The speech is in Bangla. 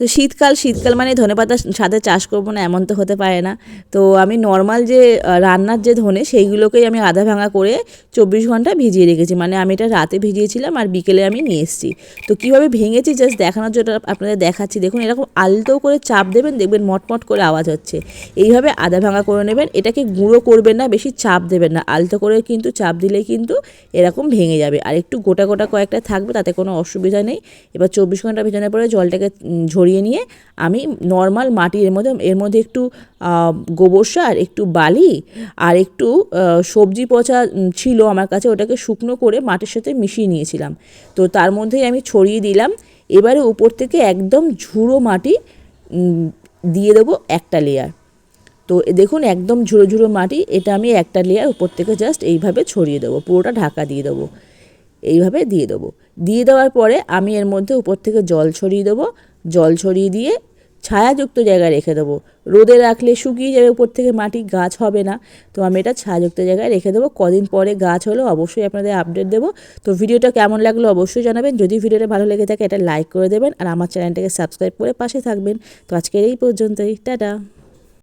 তো শীতকাল শীতকাল মানে ধনে ধনেপাতার সাথে চাষ করব না এমন তো হতে পারে না। তো আমি নর্মাল যে রান্নার যে ধনে সেইগুলোকেই আমি আধা ভাঙা করে চব্বিশ ঘণ্টা ভিজিয়ে রেখেছি। মানে আমি এটা রাতে ভিজিয়েছিলাম আর বিকেলে আমি নিয়ে এসেছি। তো কীভাবে ভেঙেছি জাস্ট দেখানোর জন্য আপনাদের দেখাচ্ছি। দেখুন এরকম আলতো করে চাপ দেবেন দেখবেন মটমট করে আওয়াজ হচ্ছে। এইভাবে আধা ভাঙা করে নেবেন এটাকে গুঁড়ো করবেন না বেশি চাপ দেবেন না। আলতো করে কিন্তু চাপ দিলে কিন্তু এরকম ভেঙে যাবে। আর একটু গোটা গোটা কয়েকটা থাকবে তাতে কোনো অসুবিধা নেই। এবার চব্বিশ ঘণ্টা ভেজানোর পরে জলটাকে উম, ঝরিয়ে নিয়ে আমি নর্মাল মাটির এর মধ্যে এর মধ্যে একটু গোবর সার, একটু বালি আর একটু সবজি পচা ছিল আমার কাছে ওটাকে শুকনো করে মাটির সাথে মিশিয়ে নিয়েছিলাম। তো তার মধ্যেই আমি ছড়িয়ে দিলাম। এবারে উপর থেকে একদম ঝুড়ো মাটি দিয়ে দেবো একটা লেয়ার তো দেখুন একদম ঝুড়ো ঝুড়ো মাটি, এটা আমি একটা লেয়ার উপর থেকে জাস্ট এইভাবে ছড়িয়ে দেবো, পুরোটা ঢাকা দিয়ে দেবো। এইভাবে দিয়ে দেবো। দিয়ে দেওয়ার পরে আমি এর মধ্যে উপর থেকে জল ছড়িয়ে দেবো। জল ছড়িয়ে দিয়ে ছায়াযুক্ত জায়গায় রেখে দেবো। রোদে রাখলে শুকিয়ে যাবে, উপর থেকে মাটি, গাছ হবে না। তো আমি এটা ছায়াযুক্ত জায়গায় রেখে দেবো। কদিন পরে গাছ হলো, অবশ্যই আপনাদের আপডেট দেবো। তো ভিডিওটা কেমন লাগল অবশ্যই জানাবেন। যদি ভিডিওটা ভালো লেগে থাকে, এটা লাইক করে দেবেন। আর আমার চ্যানেলটাকে সাবস্ক্রাইব করে পাশে থাকবেন। তো আজকের এই পর্যন্তই। টাটা!